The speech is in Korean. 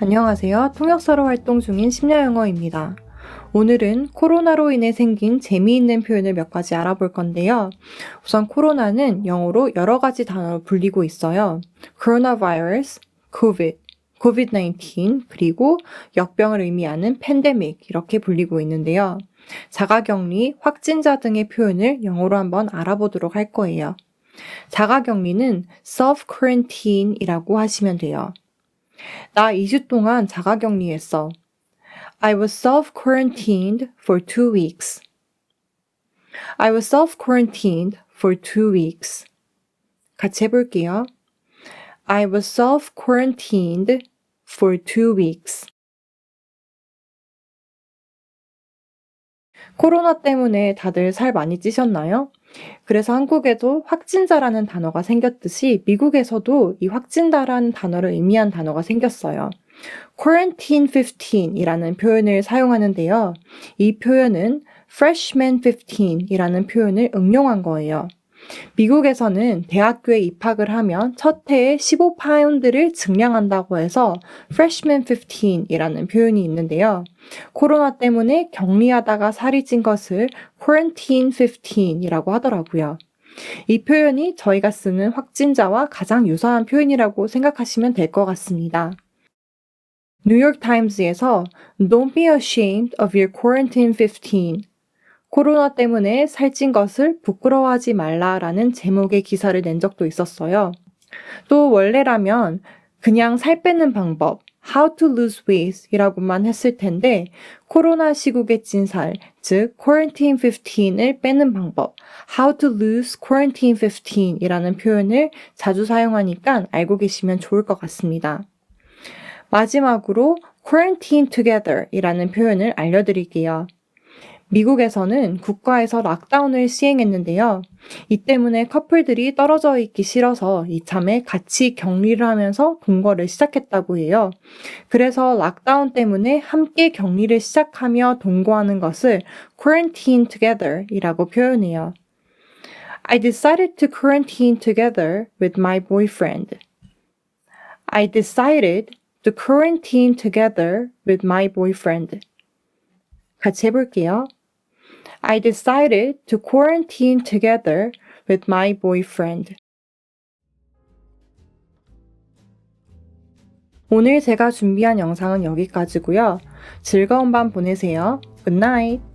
안녕하세요. 통역사로 활동 중인 심야영어입니다. 오늘은 코로나로 인해 생긴 재미있는 표현을 몇 가지 알아볼 건데요. 우선 코로나는 영어로 여러 가지 단어로 불리고 있어요. coronavirus, covid, covid-19, 그리고 역병을 의미하는 pandemic 이렇게 불리고 있는데요. 자가격리, 확진자 등의 표현을 영어로 한번 알아보도록 할 거예요. 자가격리는 self-quarantine이라고 하시면 돼요. 나 2주 동안 자가 격리했어. I was self-quarantined for two weeks. I was self-quarantined for two weeks. 같이 해볼게요. I was self-quarantined for two weeks. 코로나 때문에 다들 살 많이 찌셨나요? 그래서 한국에도 확진자라는 단어가 생겼듯이 미국에서도 이 확진자라는 단어를 의미한 단어가 생겼어요. quarantine 15이라는 표현을 사용하는데요. 이 표현은 freshman 15이라는 표현을 응용한 거예요. 미국에서는 대학교에 입학을 하면 첫 해에 15파운드를 증량한다고 해서 freshman 15이라는 표현이 있는데요. 코로나 때문에 격리하다가 살이 찐 것을 quarantine 15이라고 하더라고요. 이 표현이 저희가 쓰는 확진자와 가장 유사한 표현이라고 생각하시면 될 것 같습니다. 뉴욕 타임즈에서 Don't be ashamed of your quarantine 15 코로나 때문에 살찐 것을 부끄러워하지 말라라는 제목의 기사를 낸 적도 있었어요. 또 원래라면 그냥 살 빼는 방법, how to lose weight 이라고만 했을 텐데 코로나 시국에 찐 살, 즉 quarantine 15을 빼는 방법, how to lose quarantine 15 이라는 표현을 자주 사용하니까 알고 계시면 좋을 것 같습니다. 마지막으로 quarantine together 이라는 표현을 알려드릴게요. 미국에서는 국가에서 락다운을 시행했는데요. 이 때문에 커플들이 떨어져 있기 싫어서 이참에 같이 격리를 하면서 동거를 시작했다고 해요. 그래서 락다운 때문에 함께 격리를 시작하며 동거하는 것을 quarantine together 이라고 표현해요. I decided to quarantine together with my boyfriend. I decided to quarantine together with my boyfriend. 같이 해볼게요. I decided to quarantine together with my boyfriend. 오늘 제가 준비한 영상은 여기까지고요. 즐거운 밤 보내세요. Good night.